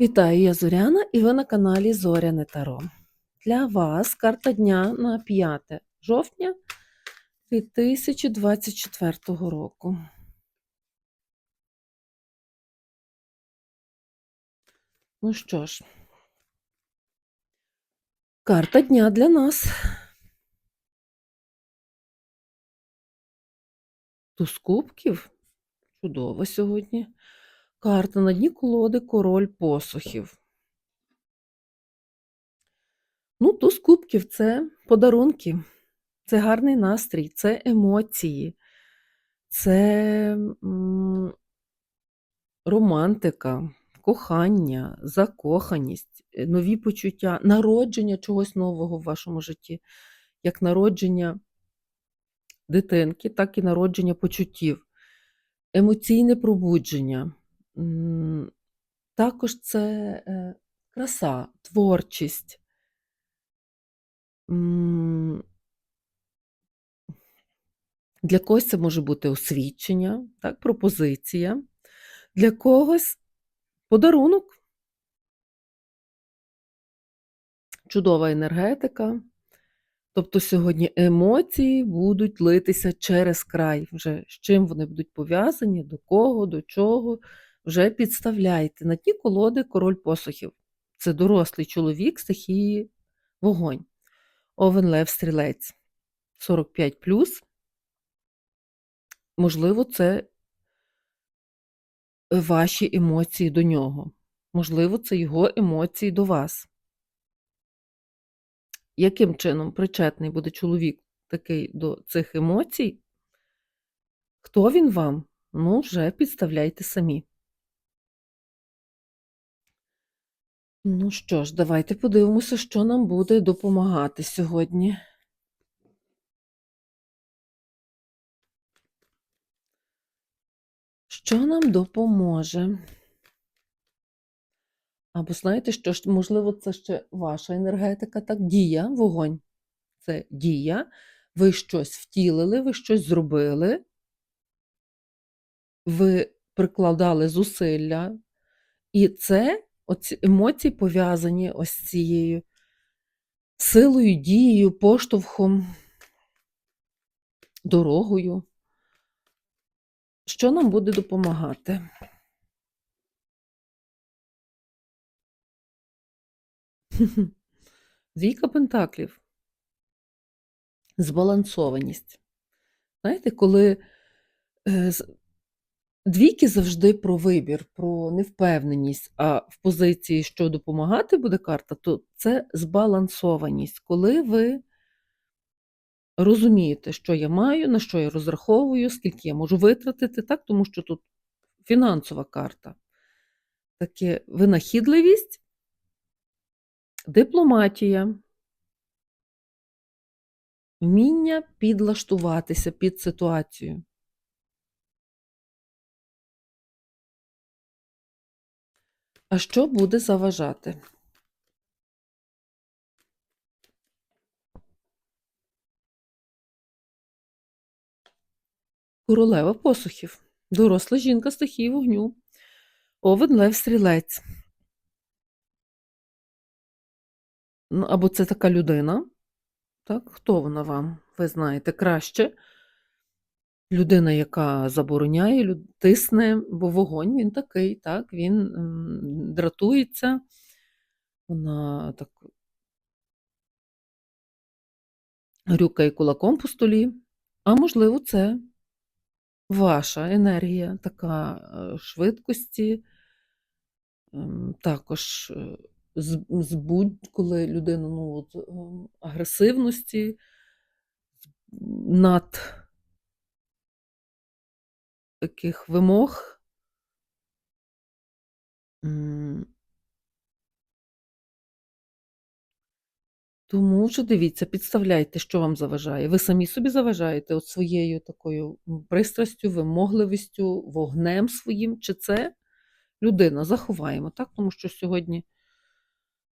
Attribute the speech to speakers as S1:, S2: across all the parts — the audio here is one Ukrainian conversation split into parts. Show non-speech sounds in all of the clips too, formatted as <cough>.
S1: Вітаю, я Зоряна, і ви на каналі Зоряне Таро. Для вас карта дня на 5 жовтня 2024 року. Ну що ж, карта дня для нас. Туз кубків. Чудово сьогодні. Карта на дні колоди король посухів. Ну, туз кубків це подарунки, це гарний настрій, це емоції, це романтика, кохання, закоханість, е, нові почуття, народження чогось нового в вашому житті, як народження дитинки, так і народження почуттів, емоційне пробудження. Також це е, краса, творчість. Для когось це може бути освідчення, так, пропозиція, для когось подарунок, чудова енергетика. Тобто сьогодні емоції будуть литися через край. Вже з чим вони будуть пов'язані, до кого, до чого. Вже підставляйте. На ті колоди король посухів. Це дорослий чоловік стихії вогонь. Овен Лев Стрілець 45. Можливо, це ваші емоції до нього. Можливо, це його емоції до вас. Яким чином причетний буде чоловік такий до цих емоцій? Хто він вам? Ну, вже підставляйте самі. Ну що ж, давайте подивимося, що нам буде допомагати сьогодні. Що нам допоможе? Або знаєте, що ж, можливо, це ще ваша енергетика, так, дія, вогонь. Це дія. Ви щось втілили, ви щось зробили, ви прикладали зусилля, і це оці емоції пов'язані ось цією силою, дією, поштовхом, дорогою. Що нам буде допомагати? <laughs> Двійка пентаклів. Збалансованість. Знаєте, коли е, двійки завжди про вибір, про невпевненість, а в позиції, що допомагати буде карта, то це збалансованість, коли ви розумієте, що я маю, на що я розраховую, скільки я можу витратити, так, тому що тут фінансова карта. Таке винахідливість, дипломатія, вміння підлаштуватися під ситуацію. А що буде заважати? Королева посухів, доросла жінка стихії вогню, овен лев стрілець. Ну, або це така людина, так? Хто вона вам? Ви знаєте краще. Людина, яка забороняє, тисне, бо вогонь він такий, так? Він дратується, вона так грюкає кулаком по столі. А можливо, це ваша енергія, така е, швидкості, ем, також е, збудь, коли людина ну, от, ем, агресивності, над таких вимог. Тому вже дивіться, підставляйте, що вам заважає. Ви самі собі заважаєте от своєю такою пристрастю, вимогливістю, вогнем своїм, чи це людина? Заховаємо, так? Тому що сьогодні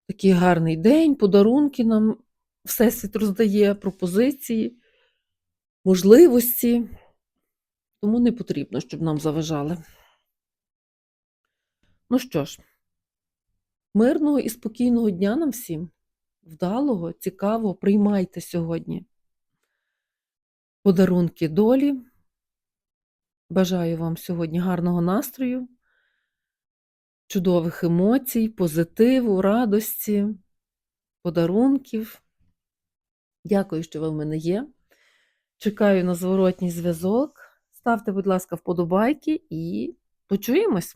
S1: такий гарний день, подарунки нам Всесвіт роздає, пропозиції, можливості. Тому не потрібно, щоб нам заважали. Ну що ж, Мирного і спокійного дня нам всім. Вдалого, цікавого, приймайте сьогодні подарунки долі. Бажаю вам сьогодні гарного настрою, чудових емоцій, позитиву, радості, подарунків. Дякую, що ви в мене є. Чекаю на зворотній зв'язок. Ставте, будь ласка, вподобайки і почуємось.